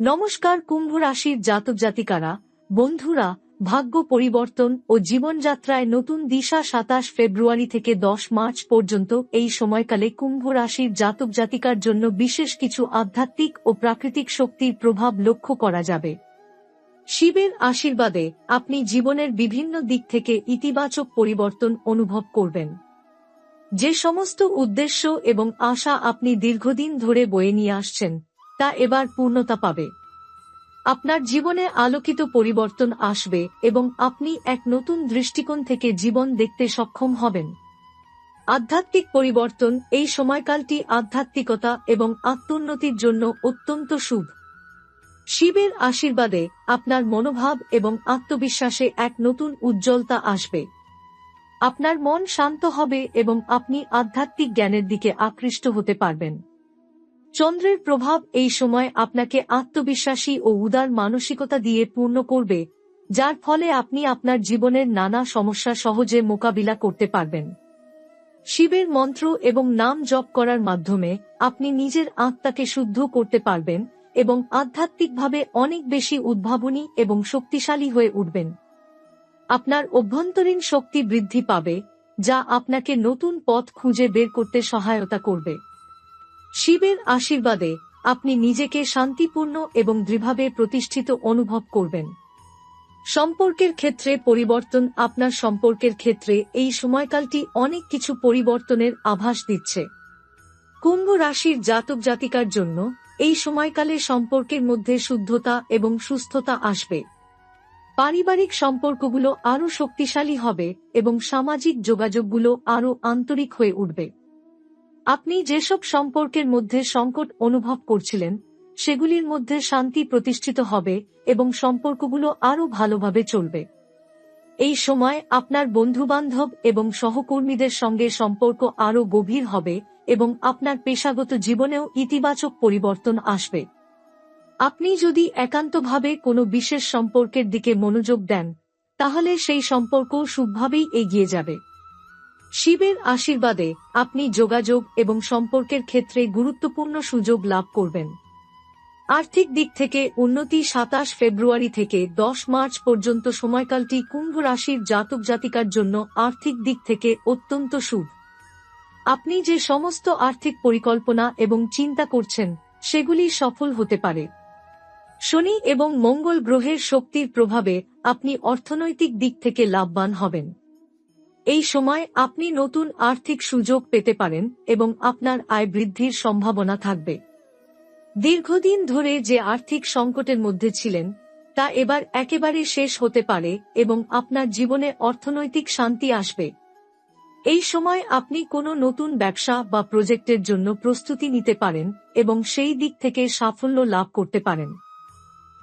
নমস্কার কুম্ভ রাশির জাতক জাতিকারা, বন্ধুরা, ভাগ্য পরিবর্তন ও জীবনযাত্রায় নতুন দিশা সাতাশ ফেব্রুয়ারি থেকে দশ মার্চ পর্যন্ত এই সময়কালে কুম্ভ রাশির জাতক জাতিকার জন্য বিশেষ কিছু আধ্যাত্মিক ও প্রাকৃতিক শক্তির প্রভাব লক্ষ্য করা যাবে। শিবের আশীর্বাদে আপনি জীবনের বিভিন্ন দিক থেকে ইতিবাচক পরিবর্তন অনুভব করবেন। যে সমস্ত উদ্দেশ্য এবং আশা আপনি দীর্ঘদিন ধরে বয়ে নিয়ে আসছেন তা এবার পূর্ণতা পাবে। আপনার জীবনে আলোকিত পরিবর্তন আসবে এবং আপনি এক নতুন দৃষ্টিকোণ থেকে জীবন দেখতে সক্ষম হবেন। আধ্যাত্মিক পরিবর্তন এই সময়কালটি আধ্যাত্মিকতা এবং আত্মোন্নতির জন্য অত্যন্ত শুভ। শিবের আশীর্বাদে আপনার মনোভাব এবং আত্মবিশ্বাসে এক নতুন উজ্জ্বলতা আসবে। আপনার মন শান্ত হবে এবং আপনি আধ্যাত্মিক জ্ঞানের দিকে আকৃষ্ট হতে পারবেন। চন্দ্রের প্রভাব এই সময় আপনাকে আত্মবিশ্বাসী ও উদার মানসিকতা দিয়ে পূর্ণ করবে, যার ফলে আপনি আপনার জীবনের নানা সমস্যা সহজে মোকাবিলা করতে পারবেন। শিবের মন্ত্র এবং নাম জপ করার মাধ্যমে আপনি নিজের আত্মাকে শুদ্ধ করতে পারবেন এবং আধ্যাত্মিকভাবে অনেক বেশি উদ্ভাবনী এবং শক্তিশালী হয়ে উঠবেন। আপনার অভ্যন্তরীণ শক্তি বৃদ্ধি পাবে, যা আপনাকে নতুন পথ খুঁজে বের করতে সহায়তা করবে। শিবের আশীর্বাদে আপনি নিজেকে শান্তিপূর্ণ এবং দৃঢ়ভাবে প্রতিষ্ঠিত অনুভব করবেন। সম্পর্কের ক্ষেত্রে পরিবর্তন আপনার সম্পর্কের ক্ষেত্রে এই সময়কালটি অনেক কিছু পরিবর্তনের আভাস দিচ্ছে। কুম্ভ রাশির জাতক জাতিকার জন্য এই সময়কালে সম্পর্কের মধ্যে শুদ্ধতা এবং সুস্থতা আসবে। পারিবারিক সম্পর্কগুলো আরও শক্তিশালী হবে এবং সামাজিক যোগাযোগগুলো আরও আন্তরিক হয়ে উঠবে। আপনি যেসব সম্পর্কের মধ্যে সংকট অনুভব করছিলেন, সেগুলির মধ্যে শান্তি প্রতিষ্ঠিত হবে এবং সম্পর্কগুলো আরও ভালোভাবে চলবে। এই সময় আপনার বন্ধুবান্ধব এবং সহকর্মীদের সঙ্গে সম্পর্ক আরও গভীর হবে এবং আপনার পেশাগত জীবনেও ইতিবাচক পরিবর্তন আসবে। আপনি যদি একান্তভাবে কোনো বিশেষ সম্পর্কের দিকে মনোযোগ দেন, তাহলে সেই সম্পর্ক সুখভাবেই এগিয়ে যাবে। শিবের আশীর্বাদে আপনি যোগাযোগ এবং সম্পর্কের ক্ষেত্রে গুরুত্বপূর্ণ সুযোগ লাভ করবেন। আর্থিক দিক থেকে উন্নতি সাতাশ ফেব্রুয়ারি থেকে দশ মার্চ পর্যন্ত সময়কালটি কুম্ভ রাশির জাতক জাতিকার জন্য আর্থিক দিক থেকে অত্যন্ত শুভ। আপনি যে সমস্ত আর্থিক পরিকল্পনা এবং চিন্তা করছেন, সেগুলি সফল হতে পারে। শনি এবং মঙ্গল গ্রহের শক্তির প্রভাবে আপনি অর্থনৈতিক দিক থেকে লাভবান হবেন। এই সময় আপনি নতুন আর্থিক সুযোগ পেতে পারেন এবং আপনার আয় বৃদ্ধির সম্ভাবনা থাকবে। দীর্ঘদিন ধরে যে আর্থিক সংকটের মধ্যে ছিলেন, তা এবার একেবারে শেষ হতে পারে এবং আপনার জীবনে অর্থনৈতিক শান্তি আসবে। এই সময় আপনি কোনো নতুন ব্যবসা বা প্রজেক্টের জন্য প্রস্তুতি নিতে পারেন এবং সেই দিক থেকে সাফল্য লাভ করতে পারেন।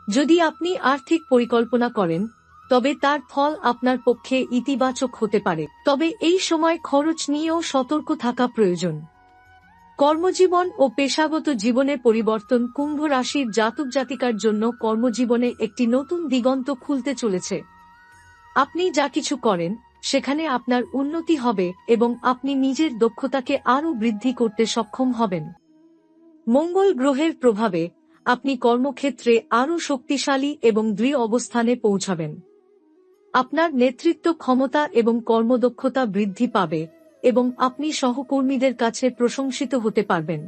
যদি আপনি আর্থিক পরিকল্পনা করেন তবে তার ফল আপনার পক্ষে ইতিবাচক হতে পারে। তবে এই সময় খরচ নিয়েও সতর্ক থাকা প্রয়োজন। কর্মজীবন ও পেশাগত জীবনে পরিবর্তন কুম্ভ রাশির জাতক জাতিকার জন্য কর্মজীবনে একটি নতুন দিগন্ত খুলতে চলেছে। আপনি যা কিছু করেন, সেখানে আপনার উন্নতি হবে এবং আপনি নিজের দক্ষতাকে আরও বৃদ্ধি করতে সক্ষম হবেন। মঙ্গল গ্রহের প্রভাবে আপনি কর্মক্ষেত্রে আরও শক্তিশালী এবং দৃঢ় অবস্থানে পৌঁছাবেন। আপনার নেতৃত্ব ক্ষমতা এবং কর্মদক্ষতা বৃদ্ধি পাবে, এবং আপনি সহকর্মীদের কাছে প্রশংসিত হতে পারবেন।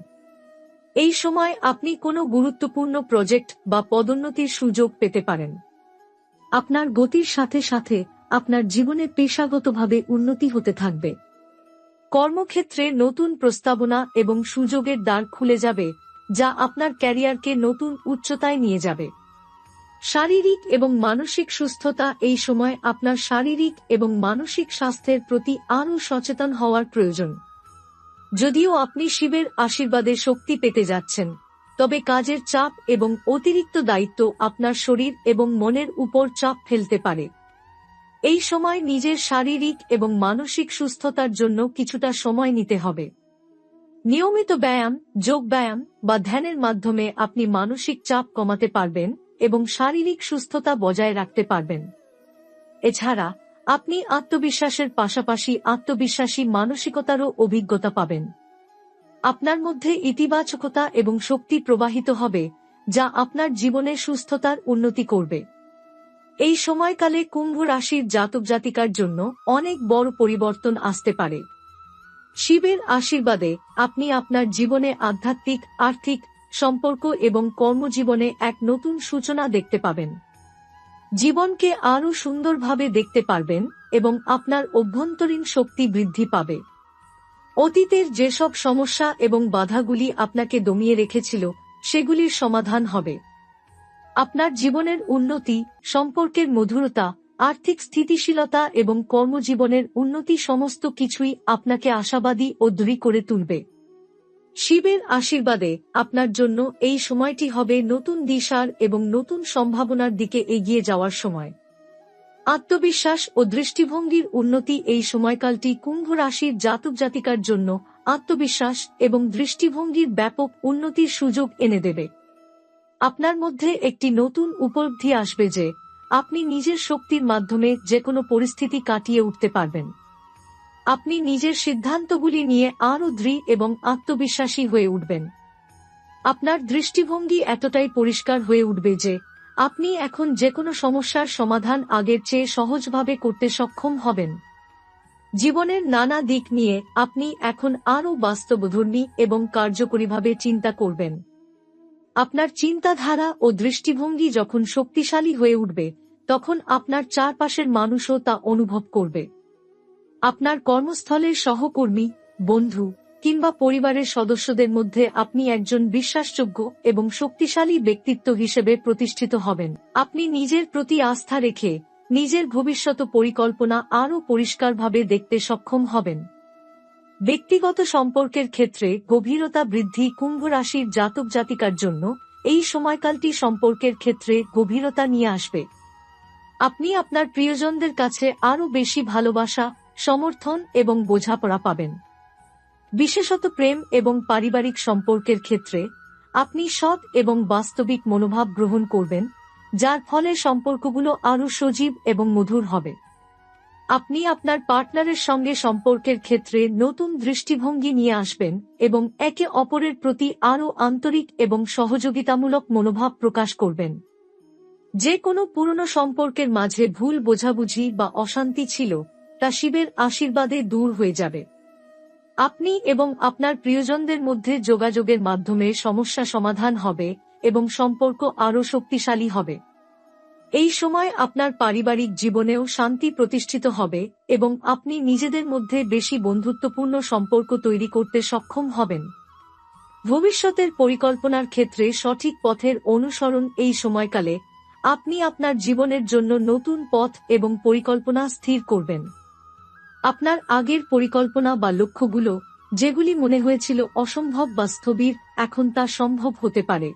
এই সময় আপনি কোনো গুরুত্বপূর্ণ প্রজেক্ট বা পদোন্নতির সুযোগ পেতে পারেন। আপনার গতির সাথে সাথে আপনার জীবনে পেশাগতভাবে উন্নতি হতে থাকবে। কর্মক্ষেত্রে নতুন প্রস্তাবনা এবং সুযোগের দ্বার খুলে যাবে, যা আপনার ক্যারিয়ারকে নতুন উচ্চতায় নিয়ে যাবে। শারীরিক এবং মানসিক সুস্থতা এই সময় আপনার শারীরিক এবং মানসিক স্বাস্থ্যের প্রতি আরও সচেতন হওয়ার প্রয়োজন। যদিও আপনি শিবের আশীর্বাদে শক্তি পেতে যাচ্ছেন, তবে কাজের চাপ এবং অতিরিক্ত দায়িত্ব আপনার শরীর এবং মনের উপর চাপ ফেলতে পারে। এই সময় নিজের শারীরিক এবং মানসিক সুস্থতার জন্য কিছুটা সময় নিতে হবে। নিয়মিত ব্যায়াম, যোগ ব্যায়াম বা ধ্যানের মাধ্যমে আপনি মানসিক চাপ কমাতে পারবেন। এবং শারীরিক সুস্থতা বজায় রাখতে পারবেন। এছাড়া, আপনি আত্মবিশ্বাসের পাশাপাশি আত্মবিশ্বাসী মানসিকতারও অভিজ্ঞতা পাবেন। আপনার মধ্যে ইতিবাচকতা এবং শক্তি প্রবাহিত হবে, যা আপনার জীবনে সুস্থতার উন্নতি করবে। এই সময়কালে কুম্ভ রাশির জাতক জাতিকার জন্য অনেক বড় পরিবর্তন আসতে পারে। শিবের আশীর্বাদে আপনি আপনার জীবনে আধ্যাত্মিক, আর্থিক সম্পর্ক এবং কর্মজীবনে এক নতুন সূচনা দেখতে পাবেন। জীবনকে আরও সুন্দরভাবে দেখতে পারবেন এবং আপনার অভ্যন্তরীণ শক্তি বৃদ্ধি পাবে। অতীতের যেসব সমস্যা এবং বাধাগুলি আপনাকে দমিয়ে রেখেছিল, সেগুলির সমাধান হবে। আপনার জীবনের উন্নতি, সম্পর্কের মধুরতা, আর্থিক স্থিতিশীলতা এবং কর্মজীবনের উন্নতি সমস্ত কিছুই আপনাকে আশাবাদী ও করে তুলবে। শিবের আশীর্বাদে আপনার জন্য এই সময়টি হবে নতুন দিশার এবং নতুন সম্ভাবনার দিকে এগিয়ে যাওয়ার সময়। আত্মবিশ্বাস ও দৃষ্টিভঙ্গির উন্নতি এই সময়কালটি কুম্ভ রাশির জাতক জাতিকার জন্য আত্মবিশ্বাস এবং দৃষ্টিভঙ্গির ব্যাপক উন্নতির সুযোগ এনে দেবে। আপনার মধ্যে একটি নতুন উপলব্ধি আসবে যে, আপনি নিজের শক্তির মাধ্যমে যে কোনো পরিস্থিতি কাটিয়ে উঠতে পারবেন। আপনি নিজের সিদ্ধান্তগুলি নিয়ে আরও দৃঢ় এবং আত্মবিশ্বাসী হয়ে উঠবেন। আপনার দৃষ্টিভঙ্গি এতটাই পরিষ্কার হয়ে উঠবে যে, আপনি এখন যে কোনো সমস্যার সমাধান আগের চেয়ে সহজভাবে করতে সক্ষম হবেন। জীবনের নানা দিক নিয়ে আপনি এখন আরও বাস্তবধর্মী এবং কার্যকরীভাবে চিন্তা করবেন। আপনার চিন্তাধারা ও দৃষ্টিভঙ্গি যখন শক্তিশালী হয়ে উঠবে, তখন আপনার চারপাশের মানুষও তা অনুভব করবে। আপনার কর্মস্থলের সহকর্মী, বন্ধু, কিংবা পরিবারের সদস্যদের মধ্যে আপনি একজন বিশ্বাসযোগ্য এবং শক্তিশালী ব্যক্তিত্ব হিসেবে প্রতিষ্ঠিত হবেন। আপনি নিজের প্রতি আস্থা রেখে নিজের ভবিষ্যৎ পরিকল্পনা আরও পরিষ্কারভাবে দেখতে সক্ষম হবেন। ব্যক্তিগত সম্পর্কের ক্ষেত্রে গভীরতা বৃদ্ধি কুম্ভ রাশির জাতক জাতিকার জন্য এই সময়কালটি সম্পর্কের ক্ষেত্রে গভীরতা নিয়ে আসবে। আপনি আপনার প্রিয়জনদের কাছে আরও বেশি ভালোবাসা সমর্থন এবং বোঝাপড়া পাবেন। বিশেষত প্রেম এবং পারিবারিক সম্পর্কের ক্ষেত্রে আপনি সৎ এবং বাস্তবিক মনোভাব গ্রহণ করবেন, যার ফলে সম্পর্কগুলো আরও সজীব এবং মধুর হবে। আপনি আপনার পার্টনারের সঙ্গে সম্পর্কের ক্ষেত্রে নতুন দৃষ্টিভঙ্গি নিয়ে আসবেন এবং একে অপরের প্রতি আরও আন্তরিক এবং সহযোগিতামূলক মনোভাব প্রকাশ করবেন। যে কোনো পুরনো সম্পর্কের মাঝে ভুল বোঝাবুঝি বা অশান্তি ছিল তা শিবের আশীর্বাদে দূর হয়ে যাবে। আপনি এবং আপনার প্রিয়জনদের মধ্যে যোগাযোগের মাধ্যমে সমস্যা সমাধান হবে এবং সম্পর্ক আরও শক্তিশালী হবে। এই সময় আপনার পারিবারিক জীবনেও শান্তি প্রতিষ্ঠিত হবে এবং আপনি নিজেদের মধ্যে বেশি বন্ধুত্বপূর্ণ সম্পর্ক তৈরি করতে সক্ষম হবেন। ভবিষ্যতের পরিকল্পনার ক্ষেত্রে সঠিক পথের অনুসরণ এই সময়কালে আপনি আপনার জীবনের জন্য নতুন পথ এবং পরিকল্পনা স্থির করবেন। আপনার আগের পরিকল্পনা বা লক্ষ্যগুলো, যেগুলি মনে হয়েছিল অসম্ভব বা স্থবির, এখন তা সম্ভব হতে পারে।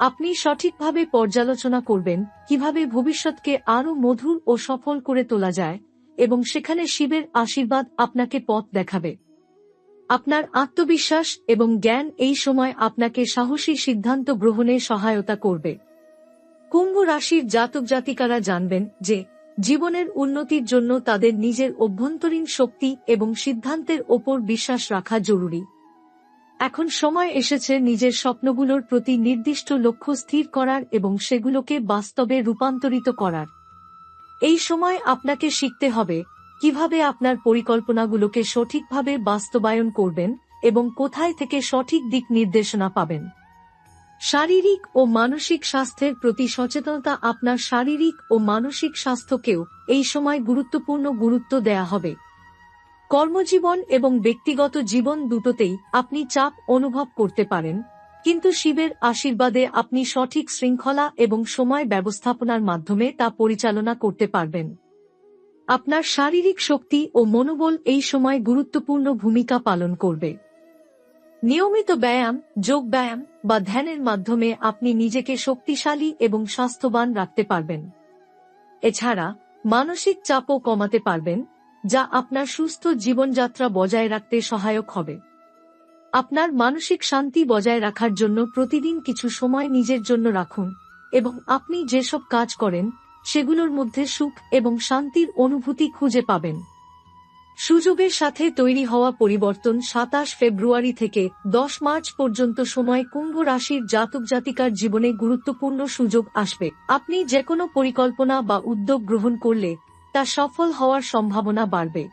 আপনি সঠিকভাবে পর্যালোচনা করবেন, কীভাবে ভবিষ্যৎকে আরও মধুর ও সফল করে তোলা যায়, এবং সেখানে শিবের আশীর্বাদ আপনাকে পথ দেখাবে। আপনার আত্মবিশ্বাস এবং জ্ঞান এই সময় আপনাকে সাহসী সিদ্ধান্ত গ্রহণে সহায়তা করবে। কুম্ভ রাশির জাতক জাতিকারা জানবেন যে জীবনের উন্নতির জন্য তাদের নিজের অভ্যন্তরীণ শক্তি এবং সিদ্ধান্তের ওপর বিশ্বাস রাখা জরুরি। এখন সময় এসেছে নিজের স্বপ্নগুলোর প্রতি নির্দিষ্ট লক্ষ্য স্থির করার এবং সেগুলোকে বাস্তবে রূপান্তরিত করার। এই সময় আপনাকে শিখতে হবে, কীভাবে আপনার পরিকল্পনাগুলোকে সঠিকভাবে বাস্তবায়ন করবেন এবং কোথায় থেকে সঠিক দিক নির্দেশনা পাবেন। শারীরিক ও মানসিক স্বাস্থ্যের প্রতি সচেতনতা আপনার শারীরিক ও মানসিক স্বাস্থ্যকেও এই সময় গুরুত্বপূর্ণ গুরুত্ব দেয়া হবে। কর্মজীবন এবং ব্যক্তিগত জীবন দুটোতেই আপনি চাপ অনুভব করতে পারেন, কিন্তু শিবের আশীর্বাদে আপনি সঠিক শৃঙ্খলা এবং সময় ব্যবস্থাপনার মাধ্যমে তা পরিচালনা করতে পারবেন। আপনার শারীরিক শক্তি ও মনোবল এই সময় গুরুত্বপূর্ণ ভূমিকা পালন করবে। নিয়মিত ব্যায়াম, যোগ ব্যায়াম বা ধ্যানের মাধ্যমে আপনি নিজেকে শক্তিশালী এবং স্বাস্থ্যবান রাখতে পারবেন। এছাড়া, মানসিক চাপও কমাতে পারবেন, যা আপনার সুস্থ জীবনযাত্রা বজায় রাখতে সহায়ক হবে। আপনার মানসিক শান্তি বজায় রাখার জন্য প্রতিদিন কিছু সময় নিজের জন্য রাখুন এবং আপনি যেসব কাজ করেন, সেগুলোর মধ্যে সুখ এবং শান্তির অনুভূতি খুঁজে পাবেন। সুযোগের সাথে তৈরি হওয়া পরিবর্তন সাতাশ ফেব্রুয়ারি থেকে দশ মার্চ পর্যন্ত সময় কুম্ভ রাশির জাতক জাতিকার জীবনে গুরুত্বপূর্ণ সুযোগ আসবে। আপনি যে কোনো পরিকল্পনা বা উদ্যোগ গ্রহণ করলে তা সফল হওয়ার সম্ভাবনা বাড়বে।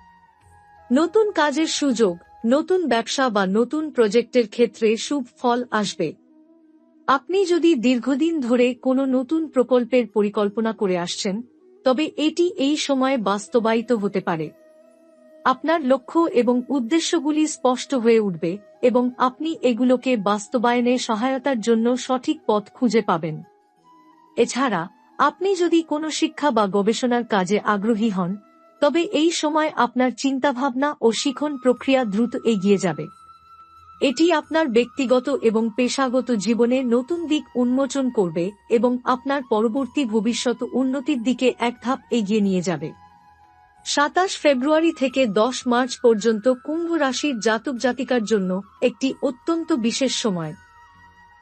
নতুন কাজের সুযোগ, নতুন ব্যবসা বা নতুন প্রজেক্টের ক্ষেত্রে শুভ ফল আসবে। আপনি যদি দীর্ঘদিন ধরে কোনো নতুন প্রকল্পের পরিকল্পনা করে আসছেন, তবে এটি এই সময়ে বাস্তবায়িত হতে পারে। আপনার লক্ষ্য এবং উদ্দেশ্যগুলি স্পষ্ট হয়ে উঠবে এবং আপনি এগুলোকে বাস্তবায়নে সহায়তার জন্য সঠিক পথ খুঁজে পাবেন। এছাড়া, আপনি যদি কোনো শিক্ষা বা গবেষণার কাজে আগ্রহী হন, তবে এই সময় আপনার চিন্তাভাবনা ও শিখন প্রক্রিয়া দ্রুত এগিয়ে যাবে। এটি আপনার ব্যক্তিগত এবং পেশাগত জীবনে নতুন দিক উন্মোচন করবে এবং আপনার পরবর্তী ভবিষ্যৎ উন্নতির দিকে এক ধাপ এগিয়ে নিয়ে যাবে। সাতাশ ফেব্রুয়ারি থেকে দশ মার্চ পর্যন্ত কুম্ভ রাশির জাতক জাতিকার জন্য একটি অত্যন্ত বিশেষ সময়।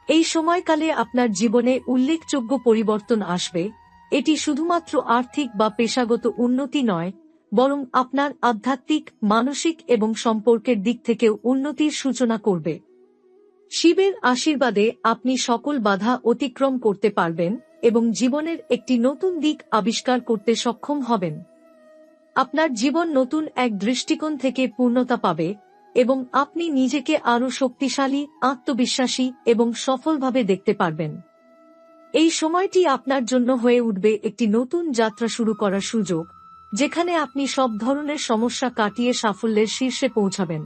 এই সময়কালে আপনার জীবনে উল্লেখযোগ্য পরিবর্তন আসবে। এটি শুধুমাত্র আর্থিক বা পেশাগত উন্নতি নয়, বরং আপনার আধ্যাত্মিক, মানসিক এবং সম্পর্কের দিক থেকেও উন্নতির সূচনা করবে। শিবের আশীর্বাদে আপনি সকল বাধা অতিক্রম করতে পারবেন এবং জীবনের একটি নতুন দিক আবিষ্কার করতে সক্ষম হবেন। আপনার জীবন নতুন এক দৃষ্টিকোণ থেকে পূর্ণতা পাবে এবং আপনি নিজেকে আরও শক্তিশালী, আত্মবিশ্বাসী এবং সফলভাবে দেখতে পারবেন। এই সময়টি আপনার জন্য হয়ে উঠবে একটি নতুন যাত্রা শুরু করার সুযোগ, যেখানে আপনি সব ধরনের সমস্যা কাটিয়ে সাফল্যের শীর্ষে পৌঁছাবেন।